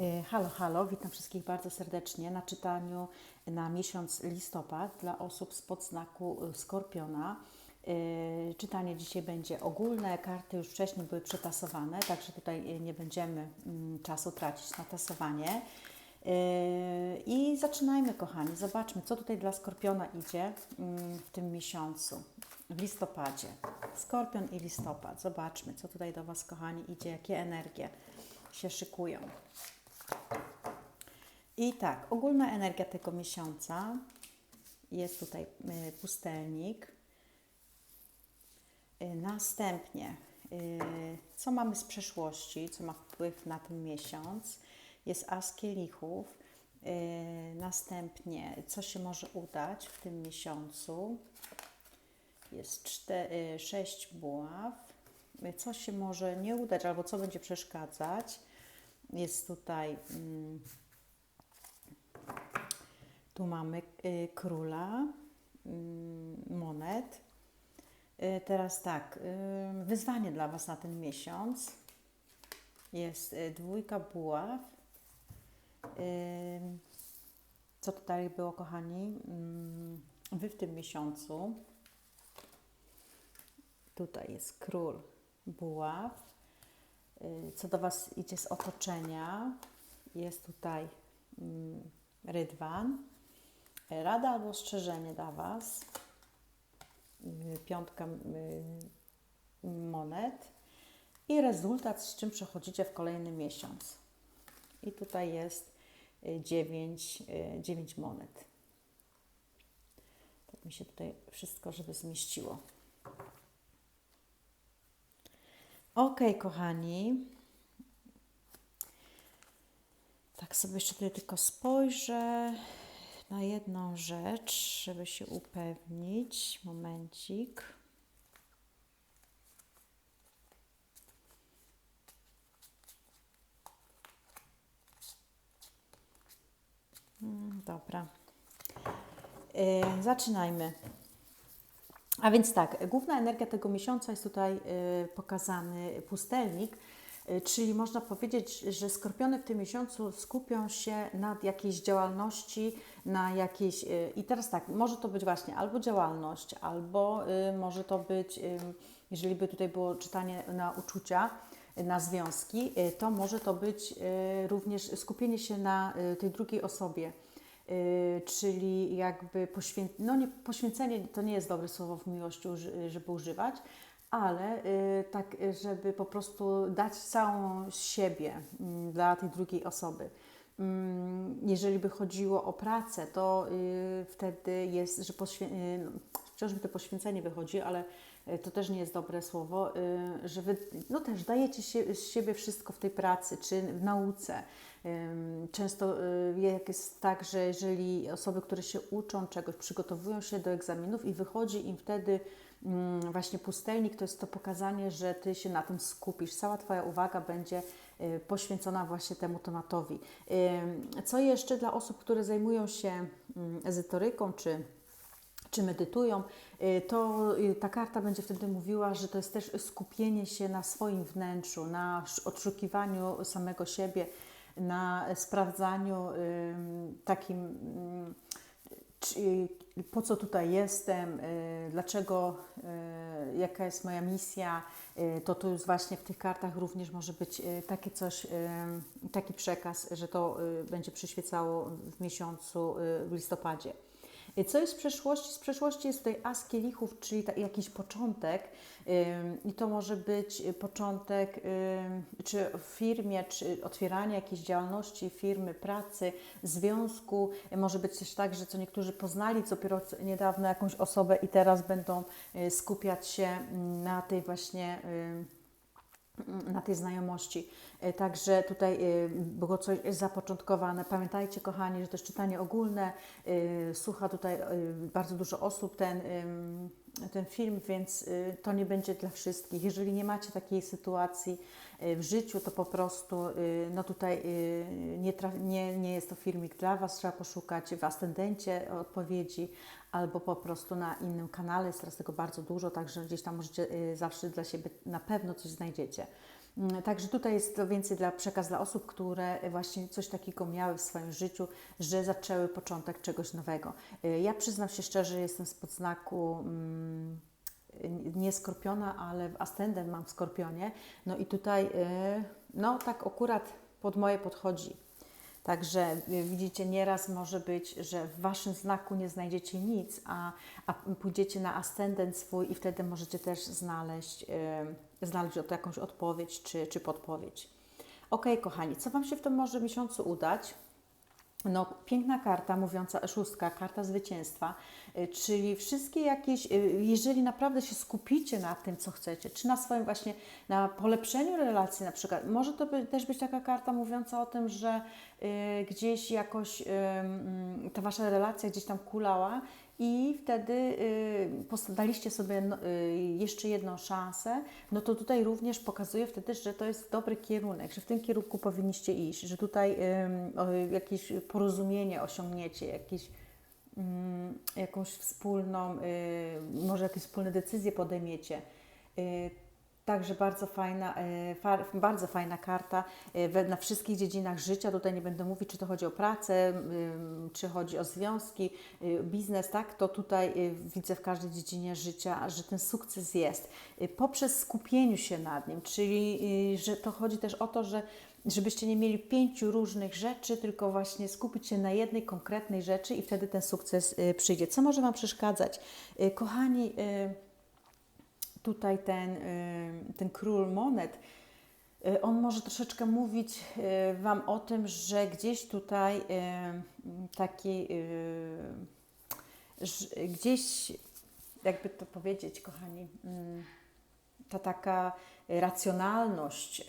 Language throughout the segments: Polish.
E, Halo, halo, witam wszystkich bardzo serdecznie na czytaniu na miesiąc listopad dla osób spod znaku e, Skorpiona. E, Czytanie dzisiaj będzie ogólne, karty już wcześniej były przetasowane, także tutaj nie będziemy mm, czasu tracić na tasowanie. I zaczynajmy, kochani, zobaczmy, co tutaj dla Skorpiona idzie mm, w tym miesiącu, w listopadzie. Skorpion i listopad, zobaczmy, co tutaj do Was, kochani, idzie, jakie energie się szykują. I tak, ogólna energia tego miesiąca jest tutaj y, pustelnik. Y, Następnie, y, co mamy z przeszłości, co ma wpływ na ten miesiąc, jest as kielichów. Następnie, co się może udać w tym miesiącu, jest czte, y, sześć buław. Co się może nie udać, albo co będzie przeszkadzać. Jest tutaj, mm, tu mamy y, króla mm, monet. Y, Teraz tak, y, wyzwanie dla Was na ten miesiąc jest dwójka buław. Co tutaj było, kochani? Mm, Wy w tym miesiącu. Tutaj jest król buław. Y, Co do Was idzie z otoczenia, jest tutaj mm, rydwan. Rada albo ostrzeżenie dla Was. Y, Piątka y, monet. I rezultat, z czym przechodzicie w kolejny miesiąc. I tutaj jest y, dziewięć, y, dziewięć monet. Tak mi się tutaj wszystko, żeby zmieściło. Ok, kochani. Tak sobie jeszcze tutaj tylko spojrzę na jedną rzecz, żeby się upewnić. Momencik. Mm, Dobra. Yy, zaczynajmy. A więc tak, główna energia tego miesiąca jest tutaj y, pokazany pustelnik, y, czyli można powiedzieć, że skorpiony w tym miesiącu skupią się nad jakiejś działalności, na jakiejś. Y, I teraz tak, może to być właśnie albo działalność, albo może to być, jeżeli by tutaj było czytanie na uczucia, na związki, to może to być również skupienie się na tej drugiej osobie. Y, czyli jakby poświę... no nie, poświęcenie to nie jest dobre słowo w miłości, żeby używać, ale y, tak, żeby po prostu dać całą siebie mm, dla tej drugiej osoby. Mm, Jeżeli by chodziło o pracę, to y, wtedy jest, że poświę... no, wciąż by to poświęcenie wychodzi, ale to też nie jest dobre słowo, że wy no też dajecie się, z siebie wszystko w tej pracy, czy w nauce. Często y, jest tak, że jeżeli osoby, które się uczą czegoś, przygotowują się do egzaminów i wychodzi im wtedy mm, właśnie pustelnik, to jest to pokazanie, że Ty się na tym skupisz. Cała Twoja uwaga będzie y, poświęcona właśnie temu tematowi. Co jeszcze dla osób, które zajmują się mm, ezoteryką czy czy medytują, y, to ta karta będzie wtedy mówiła, że to jest też skupienie się na swoim wnętrzu, na sz- odszukiwaniu samego siebie, na sprawdzaniu takim, po co tutaj jestem, y, dlaczego, y, jaka jest moja misja, y, to tu już właśnie w tych kartach również może być takie coś, taki przekaz, że to będzie przyświecało w miesiącu w listopadzie. Y, Co jest z przeszłości? Z przeszłości jest tutaj as kielichów, czyli ta, jakiś początek i to może być początek czy w firmie, czy otwieranie jakiejś działalności, firmy, pracy, związku. Y, Może być też tak, że co niektórzy poznali dopiero co- niedawno jakąś osobę i teraz będą y, skupiać się mm, na tej właśnie na tej znajomości. E, Także tutaj e, było coś zapoczątkowane. Pamiętajcie, kochani, że to jest czytanie ogólne. e, Słucha tutaj bardzo dużo osób ten, ten film, więc e, to nie będzie dla wszystkich. Jeżeli nie macie takiej sytuacji e, w życiu, to po prostu e, no tutaj nie, nie, nie jest to filmik dla Was. Trzeba poszukać w ascendencie odpowiedzi albo po prostu na innym kanale. Jest teraz tego bardzo dużo, także gdzieś tam możecie y, zawsze dla siebie na pewno coś znajdziecie. Mm, Także tutaj jest to więcej dla przekaz dla osób, które właśnie coś takiego miały w swoim życiu, że zaczęły początek czegoś nowego. Y, Ja przyznam się szczerze, jestem spod znaku mm, nie skorpiona, ale ascendent mam w skorpionie. No i tutaj, y, no tak akurat pod moje podchodzi. Także widzicie, nieraz może być, że w Waszym znaku nie znajdziecie nic, a, a pójdziecie na ascendent swój i wtedy możecie też znaleźć, y, znaleźć jakąś odpowiedź czy, czy podpowiedź. Ok, kochani, co Wam się w tym może miesiącu udać? No, piękna karta mówiąca, szóstka, karta zwycięstwa, y, czyli wszystkie jakieś, y, jeżeli naprawdę się skupicie na tym, co chcecie, czy na swoim właśnie, na polepszeniu relacji na przykład, może to by, też być taka karta mówiąca o tym, że y, gdzieś jakoś y, ta Wasza relacja gdzieś tam kulała i wtedy y, daliście sobie no, y, jeszcze jedną szansę, no to tutaj również pokazuje wtedy, że to jest dobry kierunek, że w tym kierunku powinniście iść, że tutaj jakieś porozumienie osiągniecie, jakieś, ym, jakąś wspólną, y, może jakieś wspólne decyzje podejmiecie. Także bardzo fajna, e, bardzo fajna karta e, na wszystkich dziedzinach życia. Tutaj nie będę mówić, czy to chodzi o pracę, czy chodzi o związki, y, biznes, tak? To tutaj widzę w każdej dziedzinie życia, że ten sukces jest. Poprzez skupieniu się nad nim, czyli że to chodzi też o to, że żebyście nie mieli pięciu różnych rzeczy, tylko właśnie skupić się na jednej konkretnej rzeczy i wtedy ten sukces przyjdzie. Co może Wam przeszkadzać? Kochani, tutaj ten, y, ten król monet, y, on może troszeczkę mówić y, Wam o tym, że gdzieś tutaj taki, gdzieś, jakby to powiedzieć, kochani, mm, ta taka racjonalność,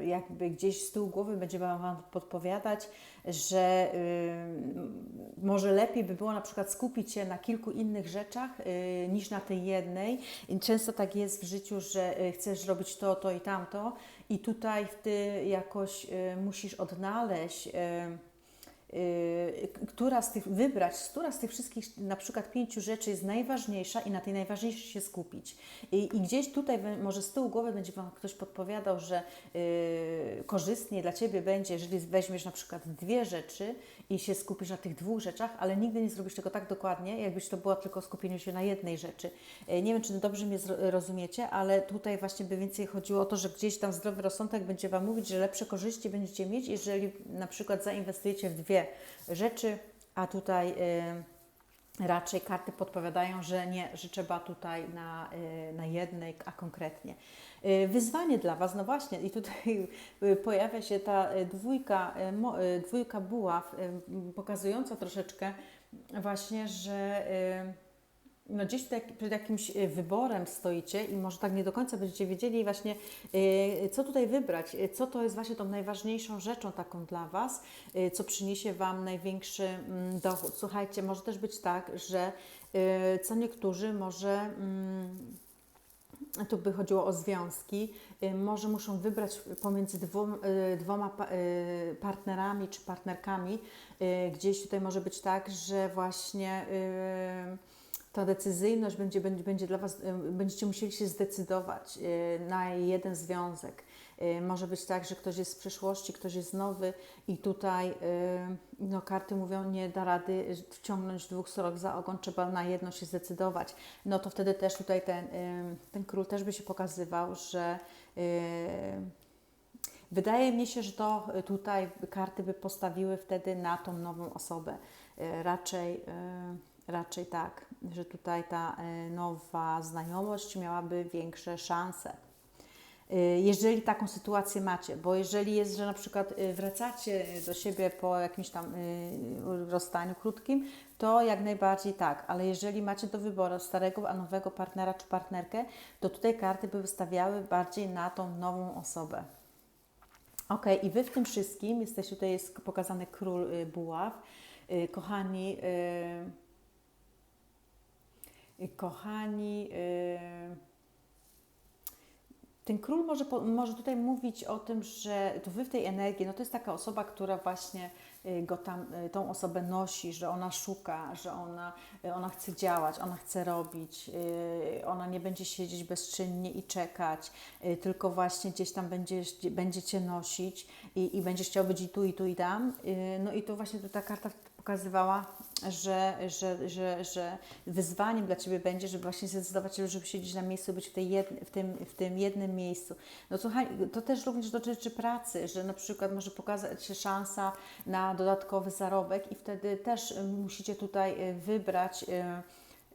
y, jakby gdzieś z tyłu głowy będzie Wam podpowiadać, że y, może lepiej by było na przykład skupić się na kilku innych rzeczach y, niż na tej jednej. I często tak jest w życiu, że chcesz robić to, to i tamto i tutaj Ty jakoś musisz odnaleźć która z tych, wybrać, która z tych wszystkich na przykład pięciu rzeczy jest najważniejsza i na tej najważniejszej się skupić. I, i gdzieś tutaj może z tyłu głowy będzie Wam ktoś podpowiadał, że y, korzystnie dla Ciebie będzie, jeżeli weźmiesz na przykład dwie rzeczy i się skupisz na tych dwóch rzeczach, ale nigdy nie zrobisz tego tak dokładnie, jakbyś to było tylko skupienie się na jednej rzeczy. Y, nie wiem, czy dobrze mnie rozumiecie, ale tutaj właśnie by więcej chodziło o to, że gdzieś tam zdrowy rozsądek będzie Wam mówić, że lepsze korzyści będziecie mieć, jeżeli na przykład zainwestujecie w dwie rzeczy, a tutaj y, raczej karty podpowiadają, że nie, że trzeba tutaj na, y, na jednej, a konkretnie. Y, Wyzwanie dla Was, no właśnie, i tutaj pojawia się ta dwójka, dwójka buław, pokazująca troszeczkę właśnie, że no gdzieś tutaj przed jakimś y, wyborem stoicie i może tak nie do końca będziecie wiedzieli właśnie, y, co tutaj wybrać, y, co to jest właśnie tą najważniejszą rzeczą taką dla Was, co przyniesie Wam największy mm, dochód. Słuchajcie, może też być tak, że co niektórzy może... mm, tu by chodziło o związki, może muszą wybrać pomiędzy dwoma, dwoma pa- partnerami czy partnerkami. Gdzieś tutaj może być tak, że właśnie ta decyzyjność będzie, będzie, będzie dla Was, będziecie musieli się zdecydować y, na jeden związek. Y, Może być tak, że ktoś jest z przeszłości, ktoś jest nowy i tutaj y, no, karty mówią, nie da rady wciągnąć dwóch srok za ogon, trzeba na jedno się zdecydować. No to wtedy też tutaj ten, ten król też by się pokazywał, że wydaje mi się, że to tutaj karty by postawiły wtedy na tą nową osobę. Raczej, raczej tak, że tutaj ta y, nowa znajomość miałaby większe szanse. Y, Jeżeli taką sytuację macie, bo jeżeli jest, że na przykład y, wracacie do siebie po jakimś tam rozstaniu krótkim, to jak najbardziej tak, ale jeżeli macie do wyboru starego, a nowego partnera czy partnerkę, to tutaj karty by wystawiały bardziej na tą nową osobę. Ok, i Wy w tym wszystkim, jesteście tutaj jest pokazany król buław. Kochani, kochani, y, ten król może, może tutaj mówić o tym, że to wy w tej energii, no to jest taka osoba, która właśnie y, go tam, y, tą osobę nosi, że ona szuka, że ona, y, ona chce działać, ona chce robić, ona nie będzie siedzieć bezczynnie i czekać, tylko właśnie gdzieś tam będzie, będzie Cię nosić i, i będziesz chciał być i tu, i tu, i tam. No i to właśnie ta karta pokazywała, że, że, że, że wyzwaniem dla Ciebie będzie, żeby właśnie zdecydować się, żeby siedzieć na miejscu, być w, tej jedn, w, tym, w tym jednym miejscu. No słuchaj, to też również dotyczy pracy, że na przykład może pokazać się szansa na dodatkowy zarobek i wtedy też musicie tutaj y, wybrać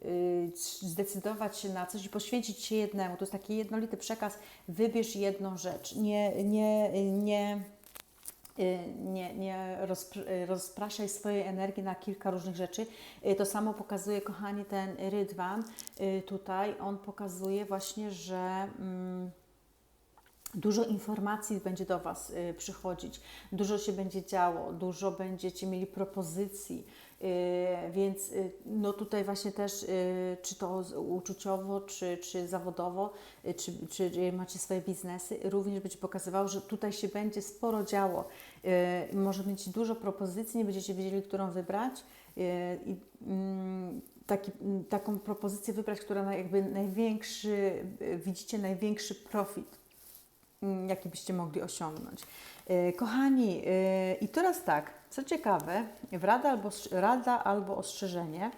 y, y, zdecydować się na coś i poświęcić się jednemu. To jest taki jednolity przekaz, wybierz jedną rzecz. Nie, nie, nie nie, nie y, rozpraszaj swojej energii na kilka różnych rzeczy. Y, to samo pokazuje, kochani, ten rydwan tutaj. On pokazuje właśnie, że. Mm, Dużo informacji będzie do Was przychodzić, dużo się będzie działo, dużo będziecie mieli propozycji, więc no tutaj właśnie też, czy to uczuciowo, czy, czy zawodowo, czy, czy macie swoje biznesy, również będzie pokazywało, że tutaj się będzie sporo działo. Y, może mieć dużo propozycji, nie będziecie wiedzieli, którą wybrać. Y, I mm, taki, mm, taką propozycję wybrać, która jakby największy, y, widzicie największy profit, jaki byście mogli osiągnąć. Kochani, i teraz tak, co ciekawe, w rada albo, rada albo ostrzeżenie,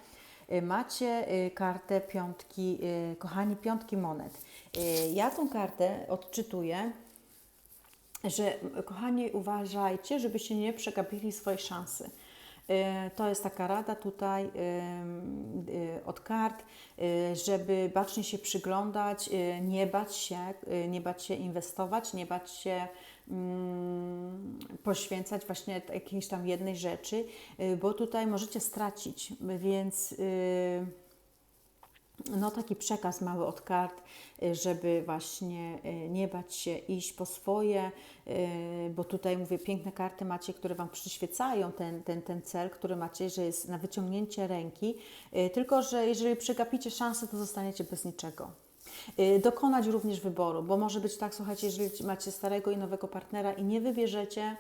macie kartę piątki, kochani, piątki monet. Ja tą kartę odczytuję że kochani, uważajcie, żebyście nie przegapili swojej szansy. Y, to jest taka rada tutaj y, y, od kart, żeby bacznie się przyglądać, nie bać się, nie bać się inwestować, nie bać się mm, poświęcać właśnie jakiejś tam jednej rzeczy, bo tutaj możecie stracić, więc no taki przekaz mały od kart, y, żeby właśnie y, nie bać się iść po swoje, y, bo tutaj mówię, piękne karty macie, które Wam przyświecają ten, ten, ten cel, który macie, że jest na wyciągnięcie ręki, tylko że jeżeli przegapicie szansę, to zostaniecie bez niczego. Dokonać również wyboru, bo może być tak, słuchajcie, jeżeli macie starego i nowego partnera i nie wybierzecie,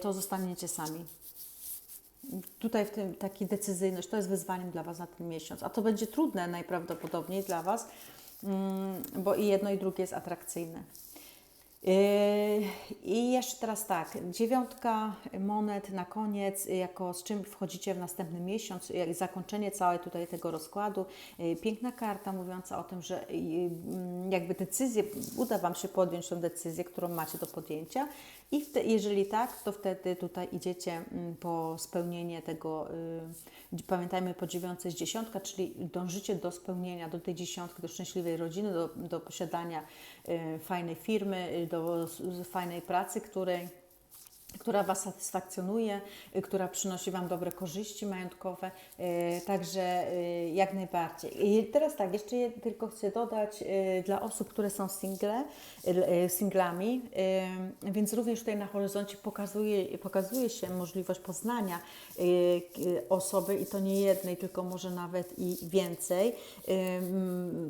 to zostaniecie sami tutaj w tym taki decyzyjność, to jest wyzwaniem dla Was na ten miesiąc. A to będzie trudne najprawdopodobniej dla Was, mm, bo i jedno i drugie jest atrakcyjne. Yy, I jeszcze teraz tak, dziewiątka monet na koniec, jako z czym wchodzicie w następny miesiąc, jak zakończenie całej tutaj tego rozkładu. Yy, piękna karta mówiąca o tym, że yy, jakby decyzję, uda Wam się podjąć tą decyzję, którą macie do podjęcia i wtedy, jeżeli tak, to wtedy tutaj idziecie mm, po spełnienie tego, pamiętajmy po dziewiątce jest dziesiątka, czyli dążycie do spełnienia, do tej dziesiątki, do szczęśliwej rodziny, do, do posiadania fajnej firmy, do fajnej pracy, której która Was satysfakcjonuje, y, która przynosi Wam dobre korzyści majątkowe, y, także y, jak najbardziej. I teraz tak, jeszcze tylko chcę dodać dla osób, które są single, singlami, więc również tutaj na horyzoncie pokazuje, pokazuje się możliwość poznania osoby i to nie jednej, tylko może nawet i więcej.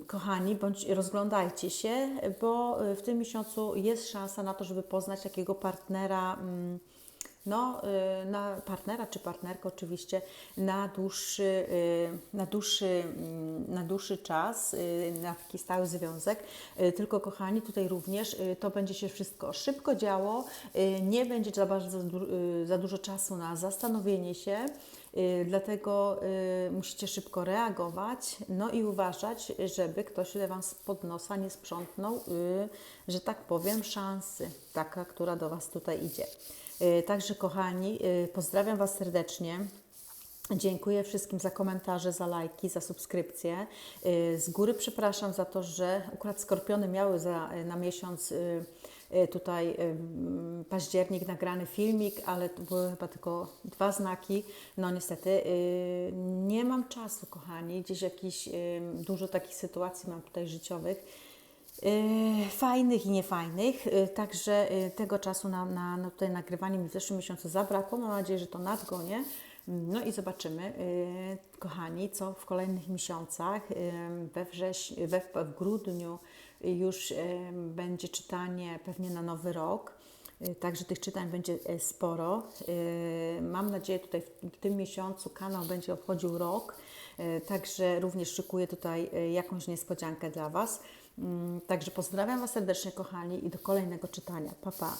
Kochani, bądź rozglądajcie się, bo w tym miesiącu jest szansa na to, żeby poznać takiego partnera no, y, na partnera czy partnerkę oczywiście na dłuższy, y, na dłuższy, mm, na dłuższy czas, y, na taki stały związek. Tylko kochani, tutaj również to będzie się wszystko szybko działo, nie będzie za bardzo za dużo czasu na zastanowienie się. Dlatego musicie szybko reagować, no i uważać, żeby ktoś Wam spod nosa nie sprzątnął, że tak powiem, szansy, taka, która do Was tutaj idzie. Y, także kochani, y, pozdrawiam Was serdecznie. Dziękuję wszystkim za komentarze, za lajki, za subskrypcje. Y, z góry przepraszam za to, że akurat skorpiony miały za, na miesiąc tutaj październik nagrany filmik, ale to były chyba tylko dwa znaki. No niestety nie mam czasu, kochani. Gdzieś jakiś dużo takich sytuacji mam tutaj życiowych E, fajnych i niefajnych, e, także e, tego czasu na, na, na tutaj nagrywanie mi w zeszłym miesiącu zabrakło. Mam nadzieję, że to nadgonię. No i zobaczymy, kochani, co w kolejnych miesiącach. We, wrześniu, we w grudniu już będzie czytanie pewnie na nowy rok. Także tych czytań będzie sporo. Mam nadzieję, tutaj w tym miesiącu kanał będzie obchodził rok, także również szykuję tutaj jakąś niespodziankę dla Was. Mm, także pozdrawiam Was serdecznie, kochani, i do kolejnego czytania. Pa, pa.